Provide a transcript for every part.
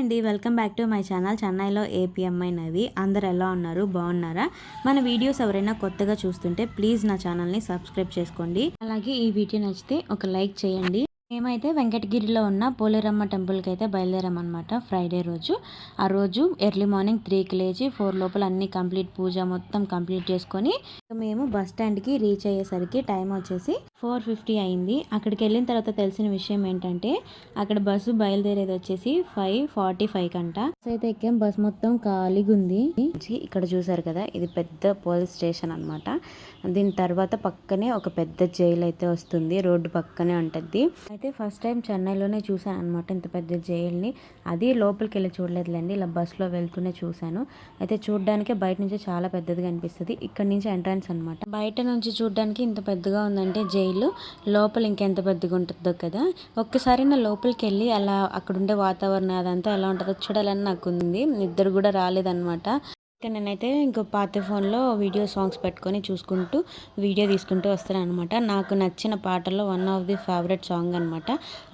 అండి welcome back to my channel. చెన్నైలో ఏపీఎంఐ నవి అందరు ఎలా ఉన్నారు? బాగున్నారా? మన వీడియోస్ ఎవరైనా కొత్తగా చూస్తుంటే ప్లీజ్ నా ఛానల్ని సబ్స్క్రైబ్ చేసుకోండి. అలాగే ఈ వీడియో నచ్చితే ఒక లైక్ చేయండి. మేమైతే వెంకటగిరిలో ఉన్న పోలేరమ్మ టెంపుల్కి అయితే బయలుదేరామన్నమాట ఫ్రైడే రోజు. ఆ రోజు ఎర్లీ మార్నింగ్ త్రీకి లేచి ఫోర్ లోపల అన్ని కంప్లీట్ పూజ మొత్తం కంప్లీట్ చేసుకొని మేము బస్ స్టాండ్కి రీచ్ అయ్యేసరికి టైం వచ్చేసి ఫోర్ ఫిఫ్టీ అయింది. అక్కడికి వెళ్ళిన తర్వాత తెలిసిన విషయం ఏంటంటే అక్కడ బస్సు బయలుదేరేది వచ్చేసి ఫైవ్ ఫార్టీ ఫైవ్ కంట. బస్ అయితే ఎక్కాం. బస్ మొత్తం ఖాళీగా ఉంది ఇక్కడ చూసారు కదా ఇది పెద్ద పోలీస్ స్టేషన్ అనమాట దీని తర్వాత పక్కనే ఒక పెద్ద జైలు అయితే వస్తుంది. రోడ్డు పక్కనే ఉంటుంది. అయితే ఫస్ట్ టైం చెన్నైలోనే చూసాను అనమాట ఇంత పెద్ద జైల్ని. అది లోపలికి వెళ్ళి చూడలేదులేండి. ఇలా బస్సులో వెళ్తూనే చూశాను. అయితే చూడడానికి బయట నుంచి చాలా పెద్దదిగా అనిపిస్తుంది. ఇక్కడ నుంచి ఎంట్రన్స్ అనమాట బయట నుంచి చూడడానికి ఇంత పెద్దగా ఉందంటే జైలు. లోపల ఇంకెంత పెద్దగా ఉంటుందో కదా. ఒక్కసారి నా లోపలికి వెళ్ళి అలా అక్కడ ఉండే వాతావరణం అదంతా ఎలా ఉంటుందో చూడాలని నాకు ఉంది ఇద్దరు కూడా రాలేదన్నమాట. ఇక్కడ నేనైతే ఇంకో పాత ఫోన్లో వీడియో సాంగ్స్ పెట్టుకొని చూసుకుంటూ వీడియో తీసుకుంటూ వస్తాను అనమాట నాకు నచ్చిన పాటల్లో one of the favourite song అనమాట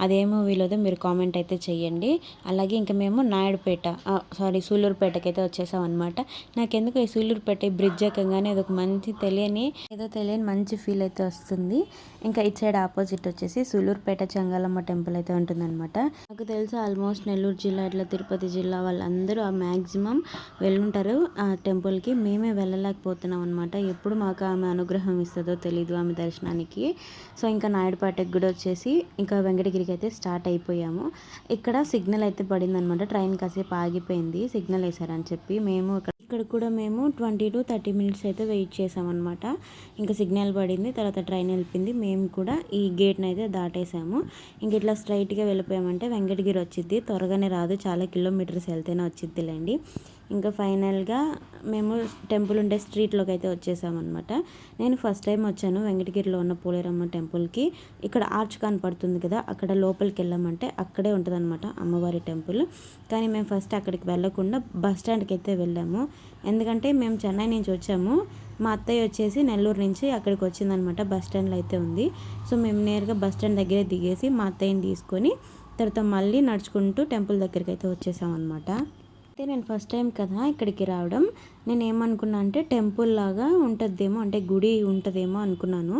అదే మూవీలోదో మీరు కామెంట్ అయితే చేయండి అలాగే ఇంకా మేము నాయుడుపేట సారీ సూళ్ళూరుపేటకి అయితే వచ్చేసామన్నమాట. నాకెందుకు ఈ సూళ్ళూరుపేట బ్రిడ్జ్ ఎక్కగానే ఒక మంచి తెలియని ఏదో తెలియని మంచి ఫీల్ అయితే వస్తుంది. ఇంకా ఇటు సైడ్ ఆపోజిట్ వచ్చేసి సూళ్ళూరుపేట చంగాలమ్మ టెంపుల్ అయితే ఉంటుందన్నమాట. నాకు తెలుసు ఆల్మోస్ట్ నెల్లూరు జిల్లా ఇట్లా తిరుపతి జిల్లా వాళ్ళందరూ మ్యాక్సిమం వెళ్ళుంటారు. ఆ టెంపుల్కి మేమే వెళ్ళలేకపోతున్నాం అనమాట ఎప్పుడు మాకు ఆమె అనుగ్రహం ఇస్తుందో తెలీదు ఆమె దర్శనానికి. సో ఇంకా నాయుడుపేటకి కూడా వచ్చేసి ఇంకా వెంకటగిరికి అయితే స్టార్ట్ అయిపోయాము. ఇక్కడ సిగ్నల్ అయితే పడింది అనమాట ట్రైన్ కాసేపు ఆగిపోయింది. సిగ్నల్ వేశారని చెప్పి మేము ఇక్కడ కూడా మేము ట్వంటీ టు థర్టీ మినిట్స్ అయితే వెయిట్ చేసామన్నమాట ఇంకా సిగ్నల్ పడింది తర్వాత ట్రైన్ వెళ్ళింది మేము కూడా ఈ గేట్ని అయితే దాటేసాము ఇంక ఇట్లా స్ట్రైట్గా వెళ్ళిపోయామంటే వెంకటగిరి వచ్చింది త్వరగానే రాదు. చాలా కిలోమీటర్స్ వెళ్తేనే వచ్చిద్దిలేండి. ఇంకా ఫైనల్గా మేము టెంపుల్ ఉండే స్ట్రీట్లోకి అయితే వచ్చేసామన్నమాట. నేను ఫస్ట్ టైం వచ్చాను వెంకటగిరిలో ఉన్న పోలేరమ్మ టెంపుల్కి. ఇక్కడ ఆర్చ్ కనపడుతుంది కదా అక్కడ లోపలికి వెళ్ళామంటే అక్కడే ఉంటుంది అనమాట అమ్మవారి టెంపుల్. కానీ మేము ఫస్ట్ అక్కడికి వెళ్ళకుండా బస్ స్టాండ్కి అయితే వెళ్ళాము. ఎందుకంటే మేము చెన్నై నుంచి వచ్చాము. మా అత్తయ్య వచ్చేసి నెల్లూరు నుంచి అక్కడికి వచ్చిందనమాట బస్ స్టాండ్లో అయితే ఉంది. సో మేము నేరుగా బస్ స్టాండ్ దగ్గరే దిగేసి మా అత్తయ్యని తీసుకొని తర్వాత మళ్ళీ నడుచుకుంటూ టెంపుల్ దగ్గరికి అయితే వచ్చేసామన్నమాట. అయితే నేను ఫస్ట్ టైం కదా ఇక్కడికి రావడం. నేను ఏమనుకున్నా అంటే టెంపుల్ లాగా ఉంటుందేమో అంటే గుడి ఉంటుందేమో అనుకున్నాను.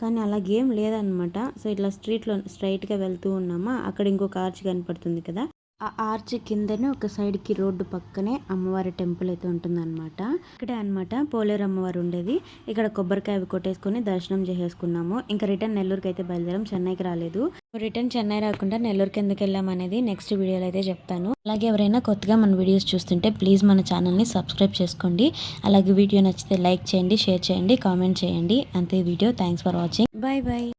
కానీ అలాగేం లేదనమాట సో ఇట్లా స్ట్రీట్లో స్ట్రైట్గా వెళ్తూ ఉన్నామా అక్కడ ఇంకొక ఆర్చ్ కనపడుతుంది కదా. ఆ ఆర్చ్ కిందనే ఒక సైడ్కి రోడ్డు పక్కనే అమ్మవారి టెంపుల్ అయితే ఉంటుందన్నమాట. ఇక్కడే అనమాట పోలేరు అమ్మవారు ఉండేది. ఇక్కడ కొబ్బరికాయ కొట్టేసుకుని దర్శనం చేసేసుకున్నాము. ఇంకా రిటర్న్ నెల్లూరుకి అయితే బయలుదేరాం. చెన్నైకి రాలేదు. రిటర్న్ చెన్నై రాకుండా నెల్లూరుకి ఎందుకు వెళ్ళాం అనేది నెక్స్ట్ వీడియోలో అయితే చెప్తాను. అలాగే ఎవరైనా కొత్తగా మన వీడియోస్ చూస్తుంటే ప్లీజ్ మన ఛానల్ని సబ్స్క్రైబ్ చేసుకోండి. అలాగే వీడియో నచ్చితే లైక్ చేయండి షేర్ చేయండి కామెంట్ చేయండి. అంతే video. Thanks for watching. Bye bye.